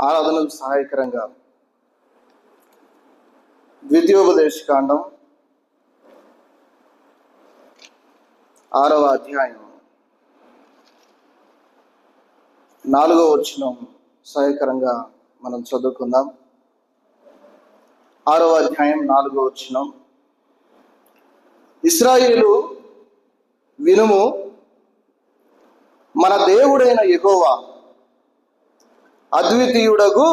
ఆరాధనకు సహాయకరంగా. ద్వితీయోపదేశకాండం ఆరవ అధ్యాయం. నాలుగవ వచనం సహాయకరంగా మనం చదువుకుందాం. ఆరవ అధ్యాయం నాలుగవ వచనం. ఇస్రాయేలు వినుము మన దేవుడైన ఎగోవా అద్వితీయుడగు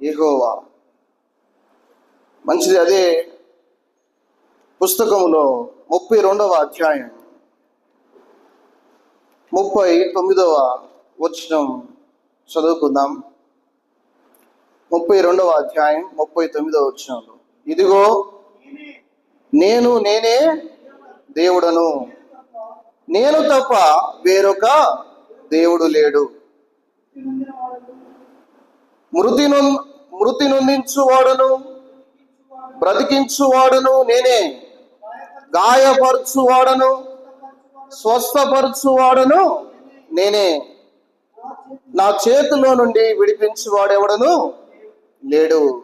ఎహోవా మంచిది అదే పుస్తకంలో ముప్పై రెండవ అధ్యాయం ముప్పై తొమ్మిదవ వచనం చదువుకుందాం. ముప్పై రెండవ అధ్యాయం ముప్పై తొమ్మిదవ వచనంలో ఇదిగో నేను నేనే దేవుడను నేను తప్ప వేరొక దేవుడు లేడు. మృతి మృతి నొందించువాడును బ్రతికించువాడును నేనే. గాయపరచువాడను స్వస్థపరచువాడను నేనే. నా చేతిలో నుండి విడిపించువాడెవడను లేడు.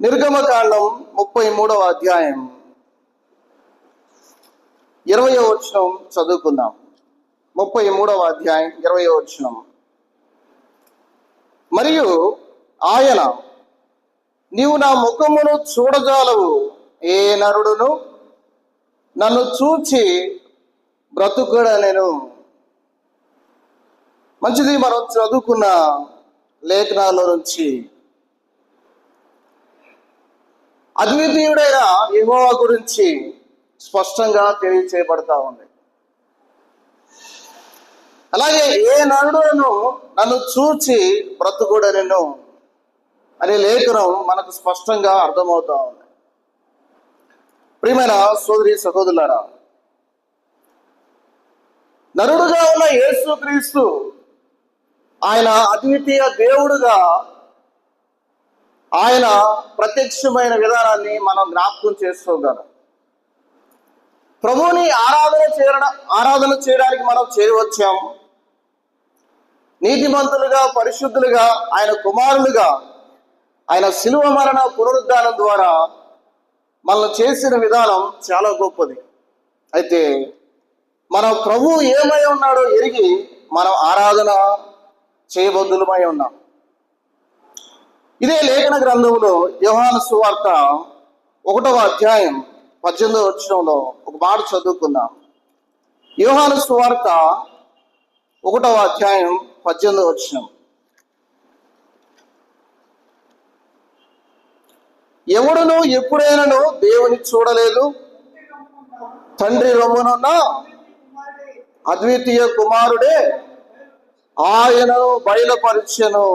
నిర్గమకాండం ముప్పై మూడవ అధ్యాయం. ఇరవయో వచనం చదువుకుందాం. ముప్పై మూడవ అధ్యాయం ఇరవయో వచనం. మరియు ఆయన నీవు నా ముఖమును చూడజాలవు ఏ నరుడును? నన్ను చూచి బ్రతుకుడనెను. మంచిది మనం చదువుకున్న లేఖనాల నుంచి. అద్వితీయుడైన యెహోవా గురించి స్పష్టంగా తెలియచేయబడతా ఉంది. అలాగే ఏ నరుడును నన్ను చూచి బ్రతుకుడనను అనే లేఖనం మనకు స్పష్టంగా అర్థమవుతా ఉంది. ప్రియమైన సోదరి సహోదరులారా నరుడుగా ఉన్న యేసుక్రీస్తు ఆయన అద్వితీయ దేవుడుగా ఆయన ప్రత్యక్షమైన విధానాన్ని మనం జ్ఞాపకం చేసుకోగలం. ప్రభువుని ఆరాధన చేయడం ఆరాధన చేయడానికి మనం చేరవచ్చాం నీతిమంతులుగా పరిశుద్ధులుగా ఆయన కుమారులుగా ఆయన శిలువ మరణ పునరుద్ధానం ద్వారా మనల్ని చేసిన విధానం చాలా గొప్పది. అయితే మన ప్రభు ఏమై ఉన్నాడో ఎరిగి మనం ఆరాధన చేయబద్దులమై ఉన్నాం. ఇదే లేఖన గ్రంథంలో యోహాను సువార్త ఒకటవ అధ్యాయం పద్దెనిమిదవ వచనంలో ఒక మాట చదువుకుందాం. యోహాను సువార్త ఒకటవ అధ్యాయం పద్దెనిమిది వచ్చిన. ఎవడును ఎప్పుడైనాను దేవుని చూడలేదు. తండ్రి రొమ్మునున్న అద్వితీయ కుమారుడే ఆయనను బయలుపరిచెను.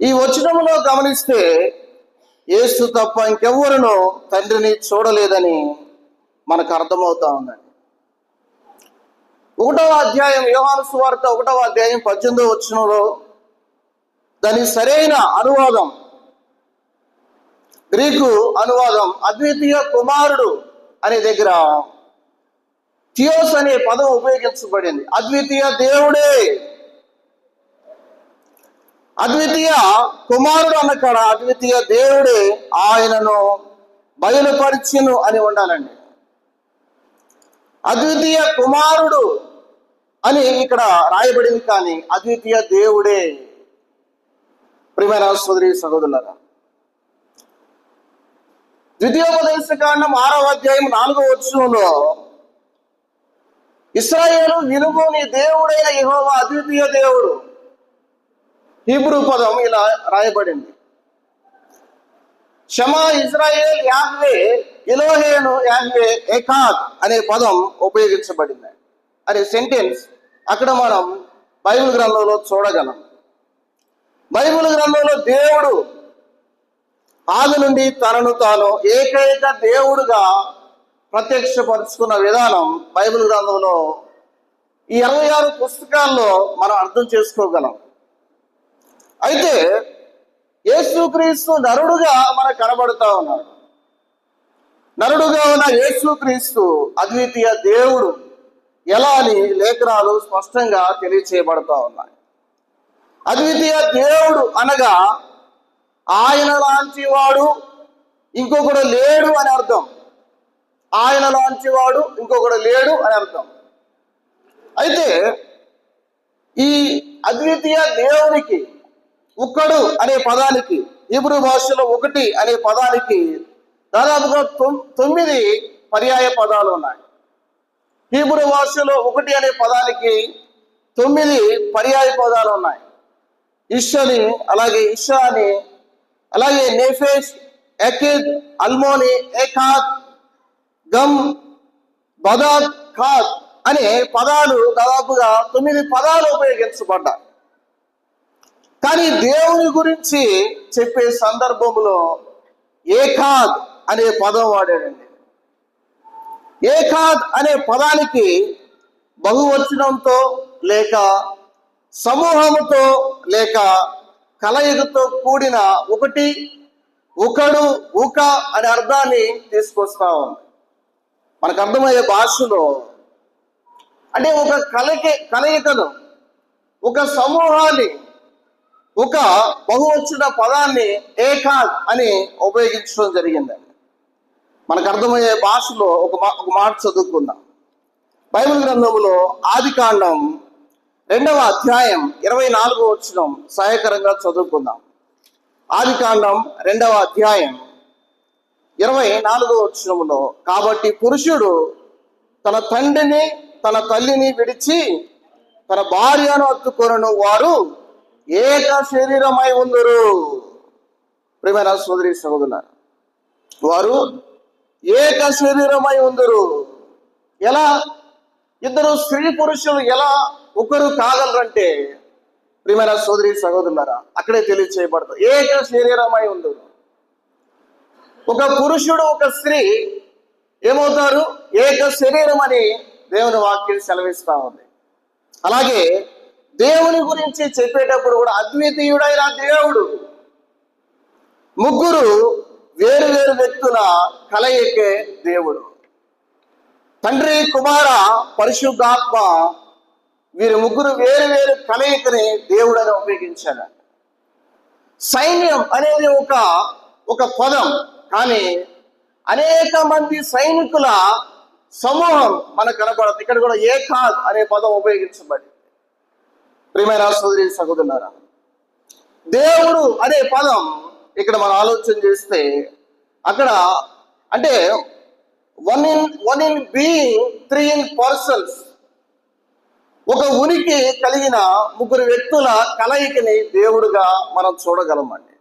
ఈ వచనంలో గమనిస్తే యేసు తప్ప ఇంకెవ్వరును తండ్రిని చూడలేదని మనకు అర్థమవుతా ఉందండి ఒకటవ అధ్యాయం యోహాను సువార్త ఒకటవ అధ్యాయం పద్దెనిమిదవ వచనంలో దాని సరైన అనువాదం. గ్రీకు అనువాదం అద్వితీయ కుమారుడు అనే దగ్గర థియోస్ అనే పదం ఉపయోగించబడింది. అద్వితీయ దేవుడే. అద్వితీయ కుమారుడు అన్నకాడ అద్వితీయ దేవుడే ఆయనను బయలుపరిచిను అని ఉండాలండి. అద్వితీయ కుమారుడు అని ఇక్కడ రాయబడింది కానీ అద్వితీయ దేవుడే. ప్రియమైన సోదరి సహోదరులరా ద్వితీయోపదేశ కాండం ఆరవ అధ్యాయం నాలుగో వచ్చంలో ఇస్రాయేలు వినుము నీ దేవుడైన యెహోవా అద్వితీయ దేవుడు. హీబ్రూ పదం ఇలా రాయబడింది. షమా ఇజ్రాయేల్ యాహ్వే ఇలోహేను యాహ్వే ఏకాద్ అనే పదం ఉపయోగించబడింది. అనే సెంటెన్స్ అక్కడ మనం బైబిల్ గ్రంథంలో చూడగలం. బైబిల్ గ్రంథంలో దేవుడు ఆది నుండి తనను తాను ఏకైక దేవుడుగా ప్రత్యక్షపరుచుకున్న విధానం బైబిల్ గ్రంథంలో ఈ ఇరవై ఆరు పుస్తకాల్లో మనం అర్థం చేసుకోగలం. అయితే యేసుక్రీస్తు నరుడుగా మనకు కనబడుతూ ఉన్నాడు. నరుడుగా ఉన్న యేసుక్రీస్తు అద్వితీయ దేవుడు. ఎలా అని లేఖనాలు స్పష్టంగా తెలియచేయబడతా ఉన్నాయి. అద్వితీయ దేవుడు అనగా ఆయన లాంటి వాడు ఇంకొకడు లేడు అని అర్థం. ఆయన లాంటి వాడు ఇంకొకడు లేడు అని అర్థం. అయితే ఈ అద్వితీయ దేవునికి ఒక్కడు అనే పదానికి హీబ్రూ భాషలో ఒకటి అనే పదానికి దాదాపుగా తొమ్- తొమ్మిది పర్యాయ పదాలు ఉన్నాయి. హీబ్రూ భాషలో ఒకటి అనే పదానికి తొమ్మిది పర్యాయ పదాలు ఉన్నాయి. ఇషని అలాగే ఇషా అని అలాగే నేఫేష్ ఎకిద్ అల్మోని ఏకాద్ గమ్ బదాద్ ఖాద్ అనే పదాలు దాదాపుగా తొమ్మిది పదాలు ఉపయోగించబడ్డాయి. కానీ దేవుని గురించి చెప్పే సందర్భంలో ఏకాద్ అనే పదం వాడాడండి. ఏకాద్ అనే పదానికి బహువచనంతో లేక సమూహముతో లేక కలయికతో కూడిన ఒకటి ఒకడు ఒక అనే అర్థాన్ని తీసుకొస్తా ఉంది. మనకు అర్థమయ్యే భాషలో అంటే ఒక కలయిక కలయికను ఒక సమూహాన్ని ఒక బహువచన పదాన్ని ఏకాద్ అని ఉపయోగించడం జరిగిందండి. మనకు అర్థమయ్యే భాషలో ఒక మా ఒక మాట చదువుకుందాం. బైబిల్ గ్రంథంలో ఆది కాండం రెండవ అధ్యాయం ఇరవై నాలుగో వచ్చిన సహాయకరంగా చదువుకుందాం. ఆది కాండం రెండవ అధ్యాయం ఇరవై నాలుగో వచ్చినములో కాబట్టి పురుషుడు తన తండ్రిని తన తల్లిని విడిచి తన భార్యను అత్తుకొనను వారు ఏక శరీరమై ఉందరు. ప్రియమైన సోదరి సహోదరులారా వారు ఏక శరీరమై ఉందరు. ఎలా? ఇద్దరు స్త్రీ పురుషులు ఎలా ఒకరు కాగలరంటే ప్రియమైన సోదరి సహోదరులారా అక్కడే తెలియచేయబడతారు ఏక శరీరమై ఉందరు. ఒక పురుషుడు ఒక స్త్రీ ఏమవుతారు? ఏక శరీరం అని దేవుని వాక్యం సెలవిస్తా ఉంది. అలాగే దేవుని గురించి చెప్పేటప్పుడు కూడా అద్వితీయుడైన దేవుడు ముగ్గురు వేరు వేరు వ్యక్తుల కలయికే దేవుడు. తండ్రి కుమార పరిశుద్ధాత్మ వీరి ముగ్గురు వేరు వేరు కలయికని దేవుడని ఉపయోగించాడు సైన్యం అనేది ఒక ఒక పదం. కానీ అనేక మంది సైనికుల సమూహం మనకు కనపడదు ఇక్కడ కూడా ఏకాద్ అనే పదం ఉపయోగించబడింది. ప్రియమైన సోదరి సహోదరులారా దేవుడు అనే పదం ఇక్కడ మనం ఆలోచన చేస్తే అక్కడ అంటే one in one in being three in persons ఒక ఉనికి కలిగిన ముగ్గురు వ్యక్తుల కలయికని దేవుడుగా మనం చూడగలమండి.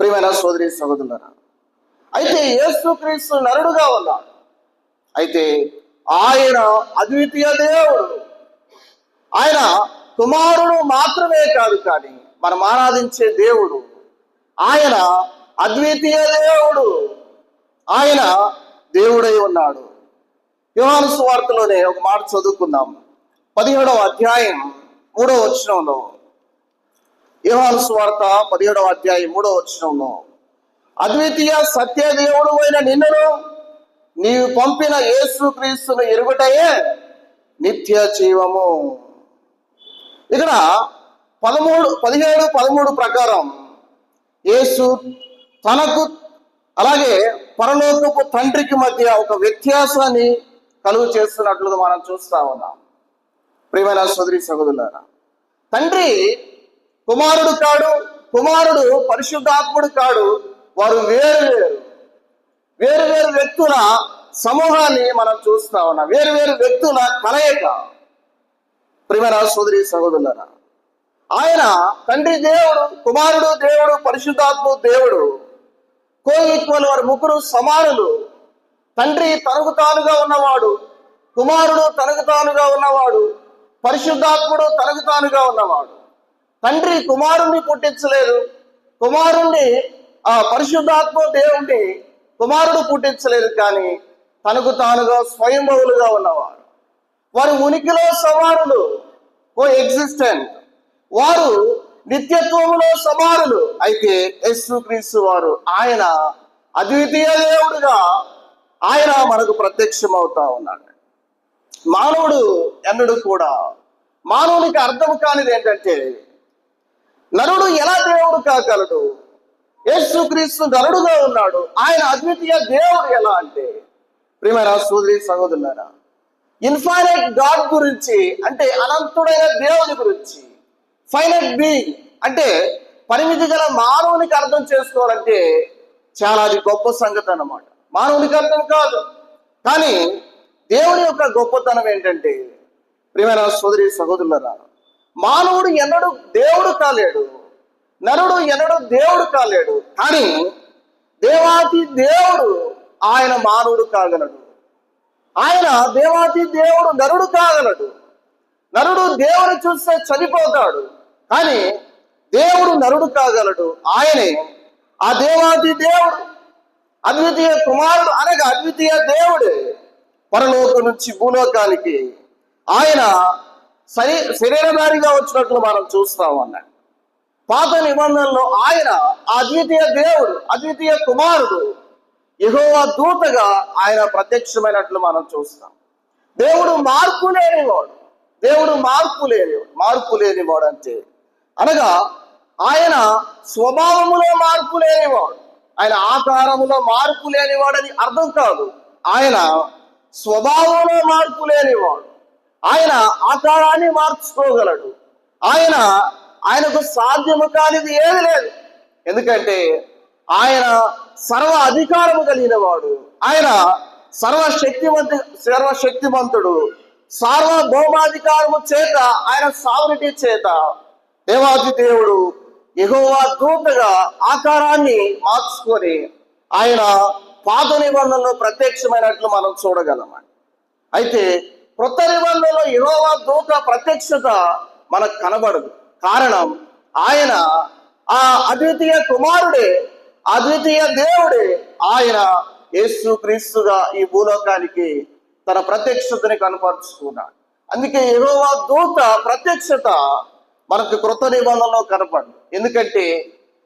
ప్రియమైన సోదరి సహోదరులారా అయితే యేసుక్రీస్తు నరుడుగా ఉన్నాడు. అయితే ఆయన అద్వితీయ దేవుడు. ఆయన కుమారుడు మాత్రమే కాదు కానీ మనం ఆరాధించే దేవుడు. ఆయన అద్వితీయ దేవుడు. ఆయన దేవుడై ఉన్నాడు. యోహాను సువార్తలోనే ఒక మాట చదువుకుందాం. పదిహేడవ అధ్యాయం మూడవ వచనంలో. యోహాను సువార్త పదిహేడవ అధ్యాయం మూడవ వచనంలో. అద్వితీయ సత్య దేవుడు అయిన నిన్నును నీవు పంపిన యేసు క్రీస్తును ఎరుగుటయే నిత్య జీవము. ఇక్కడ పదమూడు పదిహేడు పదమూడు ప్రకారం యేసు తనకు అలాగే పరలోకపు తండ్రికి మధ్య ఒక వ్యత్యాసాన్ని కలుగు చేస్తున్నట్లుగా మనం చూస్తా ఉన్నాం. ప్రియమైన సోదరి సహోదరులారా తండ్రి కుమారుడు కాడు కుమారుడు పరిశుద్ధాత్ముడు కాడు వారు వేరు వేరు. వేరు వేరు వ్యక్తుల సమూహాన్ని మనం చూస్తా ఉన్నాం. వేరు వేరు వ్యక్తుల కలయిక. ప్రియమైన సోదరి సహోదరులారా ఆయన తండ్రి దేవుడు కుమారుడు దేవుడు పరిశుద్ధాత్మ దేవుడు కో ఈక్వల్ వారు ముగ్గురు సమానులు. తండ్రి తనకు తానుగా ఉన్నవాడు కుమారుడు తనకు తానుగా ఉన్నవాడు పరిశుద్ధాత్ముడు తనకు తానుగా ఉన్నవాడు. తండ్రి కుమారుణ్ణి పుట్టించలేదు. కుమారుణ్ణి ఆ పరిశుద్ధాత్మ దేవుణ్ణి కుమారుడు పుట్టించలేదు కానీ తనకు తానుగా స్వయంభవులుగా ఉన్నవాడు. వారి ఉనికిలో సమానులు కో ఎగ్జిస్టెంట్ వారు నిత్యత్వములో సమానులు. అయితే యేసుక్రీస్తు వారు ఆయన అద్వితీయ దేవుడుగా ఆయన మనకు ప్రత్యక్షమవుతా ఉన్నాడు. మానవుడు ఎన్నడు కూడా మానవునికి అర్థం కానిది ఏంటంటే నరుడు ఎలా దేవుడు కాగలడు? యేసుక్రీస్తు నరుడుగా ఉన్నాడు. ఆయన అద్వితీయ దేవుడు ఎలా అంటే ప్రియమైన సోదరి సహోదరులారా ఇన్ఫైనైట్ గాడ్ గురించి అంటే అనంతుడైన దేవుని గురించి ఫైనట్ బి అంటే పరిమితి గల మానవునికి అర్థం చేసుకోవాలంటే చాలా అది గొప్ప సంగతి అన్నమాట. మానవునికి అర్థం కాదు. కానీ దేవుని యొక్క గొప్పతనం ఏంటంటే ప్రియమైన సోదరి సహోదరులరా మానవుడు ఎన్నడూ దేవుడు కాలేడు. నరుడు ఎన్నడూ దేవుడు కాలేడు. కానీ దేవాతి దేవుడు ఆయన మానవుడు కాగలడు. ఆయన దేవాతి దేవుడు నరుడు కాగలడు. నరుడు దేవుని చూస్తే చనిపోతాడు. కానీ దేవుడు నరుడు కాగలడు. ఆయనే ఆ దేవాది దేవుడు. అద్వితీయ కుమారుడు అనగా అద్వితీయ దేవుడు. పరలోకం నుంచి భూలోకానికి. ఆయన శరీ శరీరధారిగా వచ్చినట్లు మనం చూస్తాం అన్నాడు పాత నిబంధనలో ఆయన అద్వితీయ దేవుడు అద్వితీయ కుమారుడు యెహోవా దూతగా ఆయన ప్రత్యక్షమైనట్లు మనం చూస్తాం. దేవుడు మార్పు లేనివాడు. దేవుడు మార్పు లేనివాడు. మార్పు లేనివాడు అంటే అనగా ఆయన స్వభావములో మార్పు లేనివాడు. ఆయన ఆకారములో మార్పు లేనివాడని అర్థం కాదు. ఆయన స్వభావంలో మార్పు లేనివాడు. ఆయన ఆకారాన్ని మార్చుకోగలడు. ఆయన ఆయనకు సాధ్యము కానిది ఏది లేదు. ఎందుకంటే ఆయన సర్వ అధికారము కలిగినవాడు. ఆయన సర్వశక్తివంతు సర్వశక్తివంతుడు సార్వభౌమాధికారము చేత ఆయన సావరిటీ చేత. దేవాది దేవుడు ఎగోవా దూతగా ఆకారాన్ని మార్చుకొని ఆయన పాత నిబంధనలో ప్రత్యక్షమైనట్లు మనం చూడగలం అయితే కృత నిబంధనలో యెహోవా దూత ప్రత్యక్షత మనకు కనబడదు. కారణం ఆయన ఆ అద్వితీయ కుమారుడే అద్వితీయ దేవుడే ఆయన యేసు క్రీస్తుగా ఈ భూలోకానికి తన ప్రత్యక్షతని కనపరుచుకున్నాడు. అందుకే యెహోవా దూత ప్రత్యక్షత మనకు కృత నిబంధనలో కనపడు ఎందుకంటే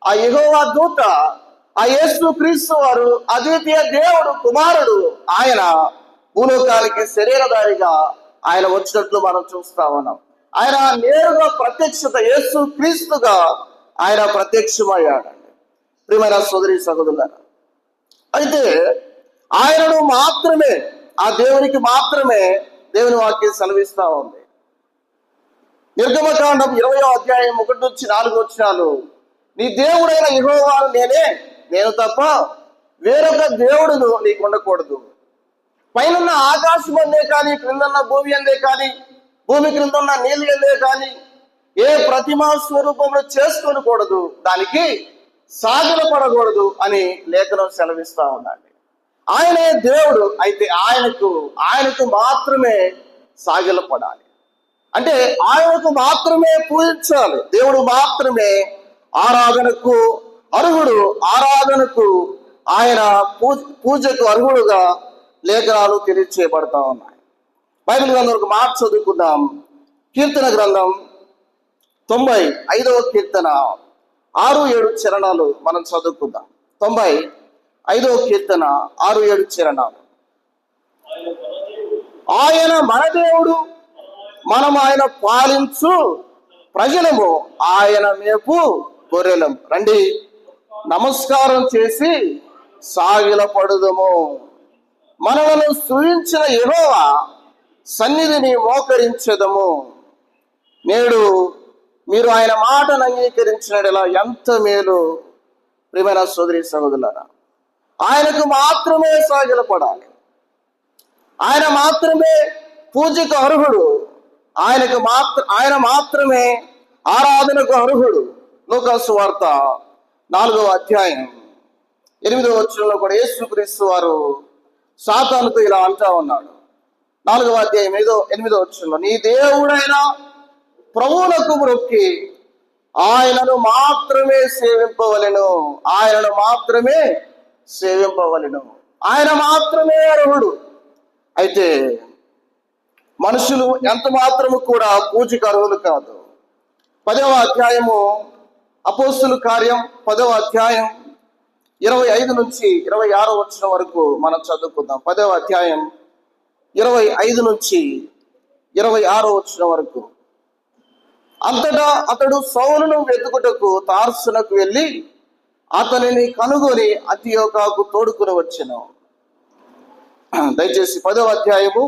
ఆ యహోవా దూత ఆ యేసు క్రీస్తు వారు అద్వితీయ దేవుడు కుమారుడు ఆయన భూలోకానికి శరీరధారిగా ఆయన వచ్చినట్లు మనం చూస్తా ఉన్నాం. ఆయన నేరుగా ప్రత్యక్షత యేసు క్రీస్తుగా ఆయన ప్రత్యక్షమయ్యాడండి. ప్రియమైన సోదరి సహోదరులారా అయితే ఆయనను మాత్రమే ఆ దేవునికి మాత్రమే దేవుని వాక్యం సెలవిస్తా ఉంది. నిర్గమకాండం ఇరవయో అధ్యాయం ఒకటి నుంచి నాలుగు వచ్చినాను నీ దేవుడైన యెహోవాను నేనే నేను తప్ప వేరొక దేవుడును నీకు ఉండకూడదు. పైనున్న ఆకాశం అందే కానీ క్రిందన్న భూమి అందే కానీ భూమి క్రింద ఉన్న నీళ్ళు అందే కానీ ఏ ప్రతిమా స్వరూపంలో చేసుకోనకూడదు దానికి సాధన పడకూడదు అని లేఖనం సెలవిస్తా ఉండండి ఆయనే దేవుడు అయితే ఆయనకు ఆయనకు మాత్రమే సాగిలపడాలి. అంటే ఆయనకు మాత్రమే పూజించాలి. దేవుడు మాత్రమే ఆరాధనకు అర్హుడు. ఆరాధనకు ఆయన పూజ పూజకు అర్హుడుగా లేఖనాలు తెలియచేయబడతా ఉన్నాయి. బైబిల్ గ్రంథం ఒక మాట చదువుకుందాం. కీర్తన గ్రంథం తొంభై ఐదవ కీర్తన ఆరు ఏడు చరణాలు మనం చదువుకుందాం. తొంభై ఐదవ కీర్తన ఆరు ఏడు చరణాలు. ఆయన మన దేవుడు. మనం ఆయన పాలించు ప్రజలము ఆయన మేపు గొర్రెలం. రండి. నమస్కారం చేసి సాగిల పడుదము. మనలను సూచించిన యెహోవా సన్నిధిని మోకరించదము. నేడు మీరు ఆయన మాటను అంగీకరించినలా ఎంత మేలు. ప్రియమైన సోదరి సహోదరులారా ఆయనకు మాత్రమే సాగిలపడాలి. ఆయన మాత్రమే పూజకు అర్హుడు. ఆయనకు మాత్ర ఆయన మాత్రమే ఆరాధనకు అర్హుడు. లోకాసు వార్త నాలుగవ అధ్యాయం. ఎనిమిదవ వచ్చరంలో కూడా యేసుక్రీస్తు వారు సాతానుతో ఇలా అంటా ఉన్నాడు. నాలుగవ అధ్యాయం ఏదో ఎనిమిదో వచ్చరంలో నీ దేవుడైన ప్రభువులకు మొక్కి ఆయనను మాత్రమే సేవింపవలెను. ఆయనను మాత్రమే సేవింపవలెను. ఆయన మాత్రమే అర్హుడు. అయితే మనుషులు ఎంత మాత్రము కూడా పూజకు అర్హులు కాదు. పదవ అధ్యాయము అపోస్తుల కార్యం పదవ అధ్యాయం ఇరవై ఐదు నుంచి ఇరవై ఆరో వచ్చిన వరకు మనం చదువుకుందాం. పదవ అధ్యాయం ఇరవై ఐదు నుంచి ఇరవై ఆరో వచ్చిన వరకు. అంతటా అతడు సౌలును వెతుకుటకు తార్సునకు వెళ్ళి అతనిని కనుగొని అతియోగాకు తోడుకుని వచ్చాను. దయచేసి పదవ అధ్యాయము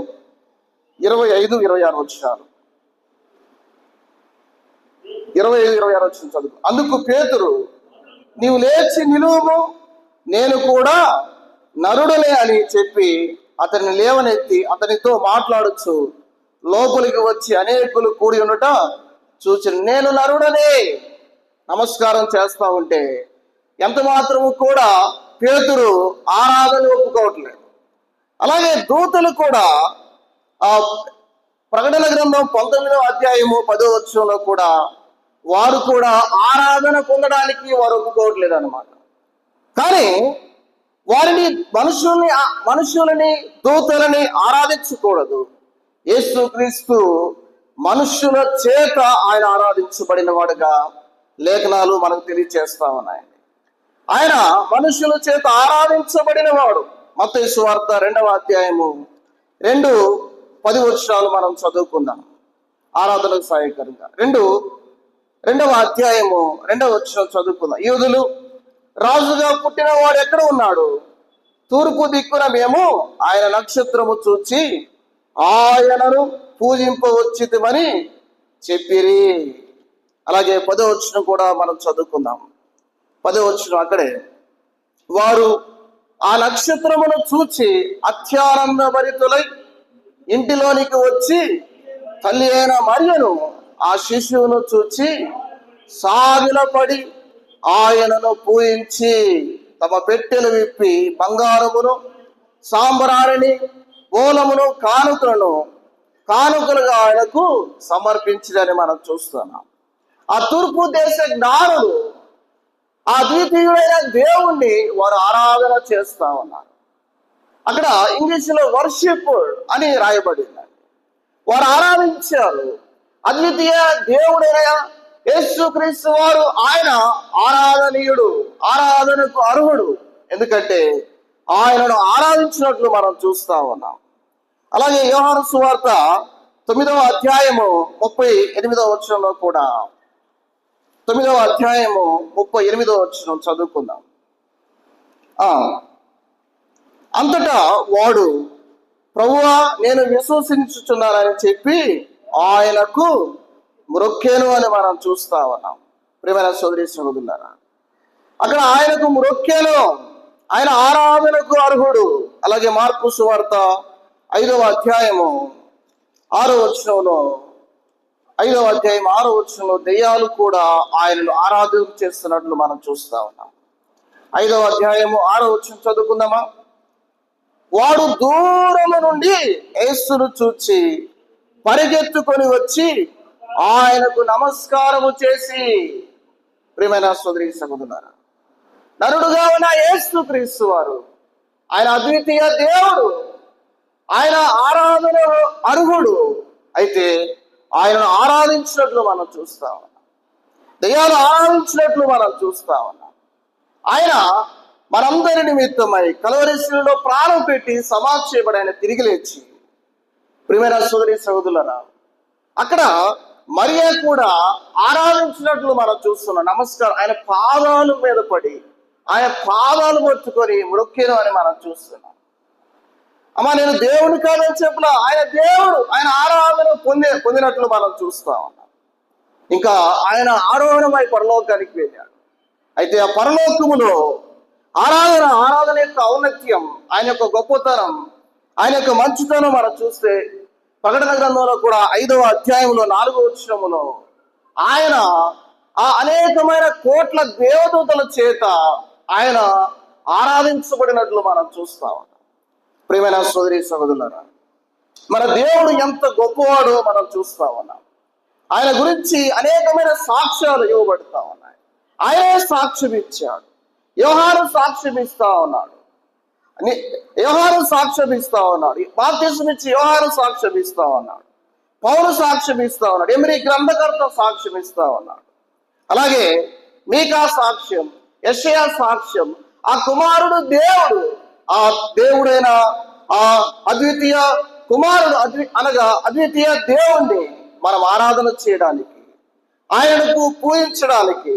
ఇరవై ఐదు ఇరవై ఆరు వచ్చినారు. ఇరవై ఐదు ఇరవై ఆరు వచ్చిన చదువు. అందుకు పేతురు నీవు లేచి నిలువుము నేను కూడా నరుడలే అని చెప్పి అతన్ని లేవనెత్తి అతనితో మాట్లాడచ్చు లోపలికి వచ్చి అనేకులు కూడి ఉండట చూచి నేను నరుడనే. నమస్కారం చేస్తా ఉంటే ఎంత మాత్రము కూడా పేతురు ఆరాధన ఒప్పుకోవట్లేదు. అలాగే దూతలు కూడా ఆ ప్రకటన గ్రంథం పంతొమ్మిదవ అధ్యాయము పదో వచ్చంలో కూడా వారు కూడా ఆరాధన పొందడానికి వారు ఒప్పుకోవట్లేదు అనమాట కానీ వారిని మనుషుల్ని మనుషులని దూతలని ఆరాధించకూడదు. యేసుక్రీస్తు మనుషుల చేత ఆయన ఆరాధించబడిన వాడుగా లేఖనాలు మనకు తెలియచేస్తా ఉన్నాయి. ఆయన మనుషుల చేత ఆరాధించబడిన వాడు మత్తయి వార్త రెండవ అధ్యాయము రెండు పది వర్షాలు మనం చదువుకుందాం. ఆరాధనకు సహాయకరంగా. రెండు రెండవ అధ్యాయము రెండవ వర్షాలు చదువుకుందాం. యూదులు రాజుగా పుట్టిన వాడు ఎక్కడ ఉన్నాడు? తూర్పు దిక్కున మేము ఆయన నక్షత్రము చూచి ఆయనను పూజింపవచ్చితమని చెప్పిరి. అలాగే పదో వచ్చిన కూడా మనం చదువుకుందాం. పదో వచ్చిన అక్కడే. వారు ఆ నక్షత్రమును చూచి అత్యానంద భరితులై ఇంటిలోనికి వచ్చి తల్లి అయిన మరియను ఆ శిశువును చూచి సాగిలపడి ఆయనను పూజించి తమ పెట్టెలు విప్పి బంగారమును సాంబరాణిని గోలమును కానుకలను కానుకలుగా ఆయనకు సమర్పించదని మనం చూస్తున్నాం. ఆ తూర్పు దేశ జ్ఞానులు ఆ ద్వితీయుడైన దేవుణ్ణి వారు ఆరాధన చేస్తా ఉన్నారు. అక్కడ ఇంగ్లీష్లో వర్షిప్ అని రాయబడింది. వారు ఆరాధించారు. అద్వితీయ దేవుడైన యేసుక్రీస్తు వారు ఆయన ఆరాధనీయుడు ఆరాధనకు అర్హుడు. ఎందుకంటే ఆయనను ఆరాధించినట్లు మనం చూస్తా ఉన్నాం. అలాగే వ్యవహార సువార్త తొమ్మిదవ అధ్యాయము ముప్పై ఎనిమిదవ వచనంలో కూడా తొమ్మిదవ అధ్యాయము ముప్పై ఎనిమిదవ వచనం చదువుకుందాం. ఆ అంతటా వాడు ప్రభువా నేను విశ్వసించుచున్నానని చెప్పి ఆయనకు మ్రొక్కేను అని మనం చూస్తా ఉన్నాం ప్రియమైన సోదరి సోదరులారా అక్కడ ఆయనకు మ్రొక్కేను ఆయన ఆరాధనకు అర్హుడు. అలాగే మార్పు సువార్త ఐదవ అధ్యాయము ఆరో వచనంలో ఐదవ అధ్యాయం ఆరో వచనంలో దెయ్యాలు కూడా ఆయనను ఆరాధన చేస్తున్నట్లు మనం చూస్తా ఉన్నాం. ఐదవ అధ్యాయము ఆరో వచనం చదువుకుందామా? వాడు దూరము నుండి యేసును చూచి పరిగెత్తుకొని వచ్చి ఆయనకు నమస్కారము చేసి ప్రియమైన సోదరి సహోదరులారా నరుడుగా ఉన్న యేసు క్రీస్తు వారు ఆయన అద్వితీయ దేవుడు ఆయన ఆరాధన అర్హుడు. అయితే ఆయనను ఆరాధించినట్లు మనం చూస్తా ఉన్నాం. దయ్యాలు ఆరాధించినట్లు మనం చూస్తా ఉన్నాం. ఆయన మనందరి నిమిత్తమై కలవరిశిలో ప్రాణం పెట్టి సమాధి చేయబడి ఆయన తిరిగి లేచి. ప్రియమైన సోదరి సహోదరులరా అక్కడ మరియా కూడా ఆరాధించినట్లు మనం చూస్తున్నాం. నమస్కారం. ఆయన పాదాల మీద పడి ఆయన పాదాలు పట్టుకొని మృక్కిను అని మనం చూస్తున్నాం. అమ్మా నేను దేవుని కాదని చెప్పిన ఆయన దేవుడు ఆయన ఆరాధన పొందే పొందినట్లు మనం చూస్తా ఉన్నాం. ఇంకా ఆయన ఆరోహణమై పరలోకానికి వెళ్ళాడు. అయితే ఆ పరలోకములో ఆరాధన ఆరాధన యొక్క ఔన్నత్యం ఆయన యొక్క గొప్పతనం ఆయన యొక్క మంచితనం మనం చూస్తే ప్రకటన గ్రంథంలో కూడా ఐదవ అధ్యాయంలో నాలుగో వచ్చినములో ఆయన ఆ అనేకమైన కోట్ల దేవదూతల చేత ఆయన ఆరాధించబడినట్లు మనం చూస్తాం ఉన్నాం. ప్రియమైన సోదరి సోదరులరా మన దేవుడు ఎంత గొప్పవాడో మనం చూస్తా ఉన్నాం. ఆయన గురించి అనేకమైన సాక్ష్యాలు ఇవ్వబడతా ఉన్నాయి. ఆయనే సాక్ష్యం ఇచ్చాడు. వ్యవహారం సాక్ష్యం ఇస్తా ఉన్నాడు. వ్యవహారం యోహాను సాక్ష్యం ఇస్తా ఉన్నాడు బాప్తిజం ఇచ్చి వ్యవహారం సాక్ష్యం ఇస్తా ఉన్నాడు. పౌరు సాక్ష్యం ఇస్తా ఉన్నాడు. ఎమిరి గ్రంథకర్త సాక్ష్యం ఇస్తా ఉన్నాడు. అలాగే మీకా సాక్ష్యం యషయా సాక్ష్యం ఆ కుమారుడు దేవుడు ఆ దేవుడైన ఆ అద్వితీయ కుమారుడు అద్వి అనగా అద్వితీయ దేవుణ్ణి మనం ఆరాధన చేయడానికి ఆయనకు పూజించడానికి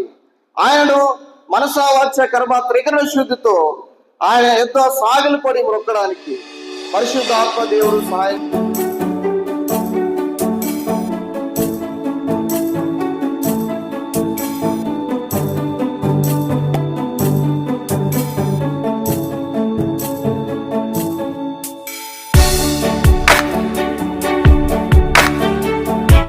ఆయనను మనసావాచ్య కర్మ త్రికరణ శుద్ధితో ఆయన ఎంతో సాగిలపడి మొక్కడానికి పరిశుద్ధాత్మ దేవుడు సహాయం